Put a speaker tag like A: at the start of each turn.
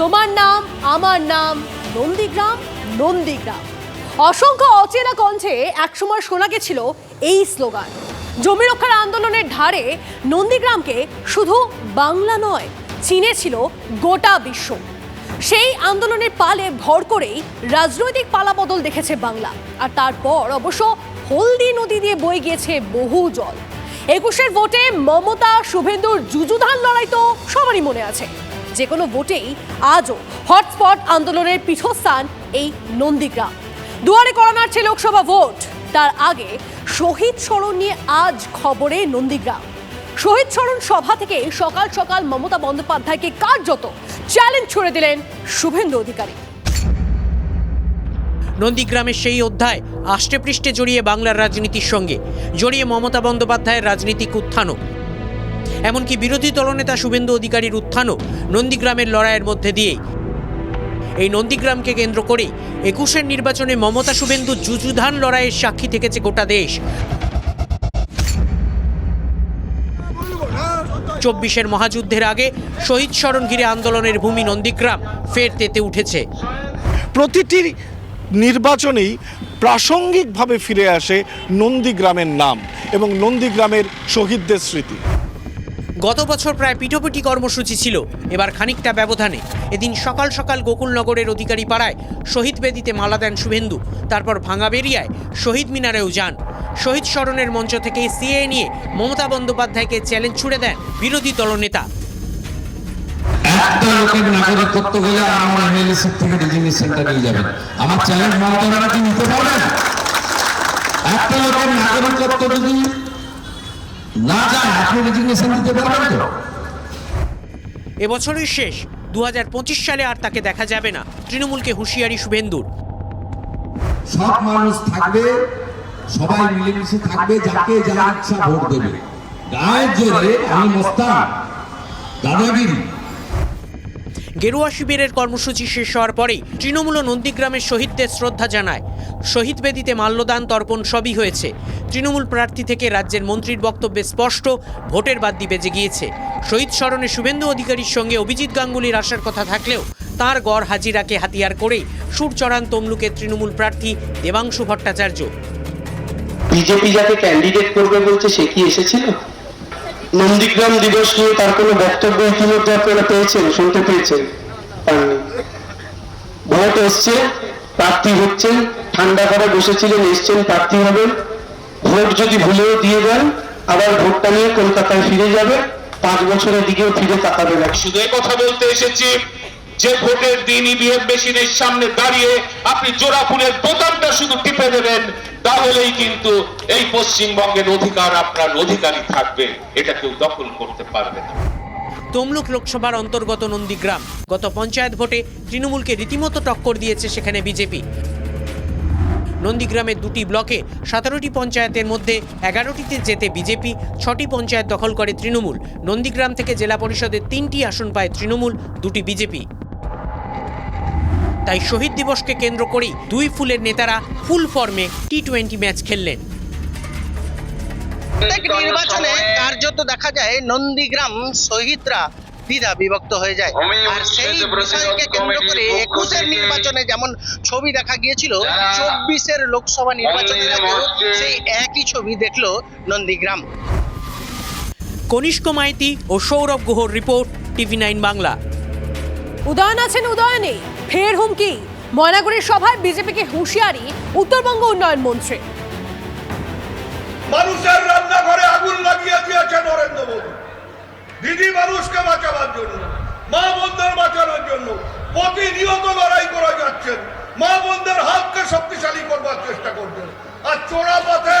A: তোমার নাম, আমার নাম, নন্দীগ্রাম নন্দীগ্রাম। অসংখ্য অচেনা কণ্ঠে একসময় শোনা গেছিল এই স্লোগান। জমি রক্ষার আন্দোলনের ধারে নন্দীগ্রামকে শুধু বাংলা নয় চিনেছিল গোটা বিশ্ব। সেই আন্দোলনের পালে ভর করেই রাজনৈতিক পালাবদল দেখেছে বাংলা। আর তারপর অবশ্য হলদি নদী দিয়ে বয়ে গিয়েছে বহু জল। একুশের ভোটে মমতা, শুভেন্দুর যুযুধান লড়াই তো সবারই মনে আছে। যে কোনো ভোটেই আজও হটস্পট আন্দোলনের পীঠস্থান এই নন্দীগ্রাম। দুয়ারে করা নাড়ছে লোকসভা ভোট, তার আগে শহীদ স্মরণ নিয়ে আজ খবরে নন্দীগ্রাম। শহীদ স্মরণ সভা থেকে সকাল সকাল মমতা বন্দ্যোপাধ্যায়কে কার্যত চ্যালেঞ্জ ছুড়ে দিলেন শুভেন্দু অধিকারী।
B: নন্দীগ্রামের সেই অধ্যায় আষ্টে পৃষ্ঠে জড়িয়ে বাংলার রাজনীতির সঙ্গে, জড়িয়ে মমতা বন্দ্যোপাধ্যায়ের রাজনীতিক উত্থানও। এমনকি বিরোধী দলনেতা শুভেন্দু অধিকারীর উত্থানও নন্দীগ্রামের লড়াইয়ের মধ্যে দিয়েই। এই নন্দীগ্রামকে কেন্দ্র করেই একুশের নির্বাচনে মমতা শুভেন্দু যুযুধান লড়াইয়ের সাক্ষী থেকেছে গোটা দেশ। চব্বিশের মহাযুদ্ধের আগে শহীদ স্মরণ ঘিরে আন্দোলনের ভূমি নন্দীগ্রাম ফের তেতে উঠেছে।
C: প্রতিটি নির্বাচনেই প্রাসঙ্গিকভাবে ফিরে আসে নন্দীগ্রামের নাম এবং নন্দীগ্রামের শহীদদের স্মৃতি।
B: গত বছর প্রায় পিঠোপিঠি কর্মসূচি ছিল। এবার খানিকটা ব্যবধানে। এদিন সকাল সকাল গোকুলনগরের অধিকারী পাড়ায় শহীদ বেদিতে মালা দেন শুভেন্দু। তারপর ভাঙা ভাঙাবেরিয়ায় শহীদ মিনারেও যান। শহীদ স্মরণের মঞ্চ থেকে সিএ নিয়ে মমতা বন্দ্যোপাধ্যায়কে চ্যালেঞ্জ ছুড়ে দেন বিরোধী দলনেতা।
D: একটা লোকের আমার থেকে নিয়ে যাবেন আমার চ্যালেঞ্জ মমতা ব্যানার্জি নিতে পারবেন একটা লোকের নাগরিকত্ব যদি না যায় আপনি রেজিগনেশন দিতে পারবেন তো
B: এবছরই শেষ দুই হাজার পঁচিশ সালে আর তাকে দেখা যাবে না। তৃণমূলকে হুঁশিয়ারি শুভেন্দুর।
D: সব মানুষ থাকবে সবাই মিলেমিশে থাকবে যাকে যা ইচ্ছা ভোট দেবে। গায়ের জোরে আমি মস্তান দাদাগিরি।
B: গেরুয়া শিবিরের কর্মসূচি শেষ হওয়ার পরেই তৃণমূল নন্দীগ্রামের শহীদদের শ্রদ্ধা জানায়। শহীদ বেদিতে মাল্যদান তর্পণ সবই হয়েছে। তৃণমূল প্রার্থী থেকে রাজ্যের মন্ত্রীর বক্তব্যে স্পষ্ট, ভোটের বাদ্যি বেজে গিয়েছে। শহীদ স্মরণে শুভেন্দু অধিকারীর সঙ্গে অভিজিৎ গাঙ্গুলির আসার কথা থাকলেও তার গড় হাজিরাকে হাতিয়ার করেই সুর চড়ান তমলুকের তৃণমূল প্রার্থী দেবাংশু ভট্টাচার্য।
E: বিজেপি যাকে ক্যান্ডিডেট করবে বলছে সে কি এসেছিল? নন্দীগ্রাম দিবস নিয়ে তার কোনো বক্তব্য ইতিমধ্যে আপনারা পেয়েছেন, শুনতে পেয়েছেন? পাননি। ভোট এসছে, প্রার্থী হচ্ছেন, ঠান্ডা করে বসেছিলেন, এসছেন, প্রার্থী হবেন। ভোট যদি ভুলেও দিয়ে দেন, আবার ভোটটা নিয়ে কলকাতায় ফিরে যাবে, পাঁচ বছরের দিকেও ফিরে তাকাবে না
F: শুধু কথা বলতে এসেছি যে ভোটের দিন ইভিএম মেশিনের সামনে দাঁড়িয়ে আপনি জোড়া ফুলের বোতামটা শুধু টিপে দেবেন, তাহলেই কিন্তু এই পশ্চিমবঙ্গের অধিকার আপনার অধিকারী থাকবে। এটা কেউ দখল করতে পারবে না।
B: তমলুক লোকসভার অন্তর্গত নন্দীগ্রাম, গত পঞ্চায়েত ভোটে তৃণমূলকে রীতিমতো টক্কর দিয়েছে সেখানে বিজেপি। নন্দীগ্রামের দুটি ব্লকে সতেরোটি পঞ্চায়েতের মধ্যে এগারোটিতে যেতে বিজেপি, ছটি পঞ্চায়েত দখল করে তৃণমূল। নন্দীগ্রাম থেকে জেলা পরিষদের তিনটি আসন পায় তৃণমূল, দুটি বিজেপি। তাই শহীদ দিবসকে কেন্দ্র করেই দুই ফুলের নেতারা ফুল ফর্মে টি টোয়েন্টি ম্যাচ খেললেন।
G: প্রত্যেক নির্বাচনে কার্যত দেখা যায় নন্দীগ্রাম শহীদরা দ্বিধা বিভক্ত হয়ে যায়। আর সেই বিষয়কে কেন্দ্র করে একুশের নির্বাচনে যেমন ছবি দেখা গিয়েছিল চব্বিশের লোকসভা নির্বাচনের আগেও সেই একই ছবি দেখল নন্দীগ্রাম।
B: কনিষ্ক মাইতি ও Sourav গুহর report TV nine Bangla.
A: Udayan আছেন উদয়নে। ফের হুমকি। ময়নাগুড়ির সভায় বিজেপিকে হুঁশিয়ারি উত্তরবঙ্গ উন্নয়ন মন্ত্রী।
H: মানুষের রান্নাঘরে আগুন লাগিয়ে দিয়েছে নরেন্দ্র মোদী। দিদি মানুষকে বাঁচাবার জন্য, মা বোনদের বাঁচানোর জন্য প্রতিনিয়ত লড়াই করে যাচ্ছেন। মা বোনদের হাতকে শক্তিশালী করবার চেষ্টা করছেন। আর চোরা পথে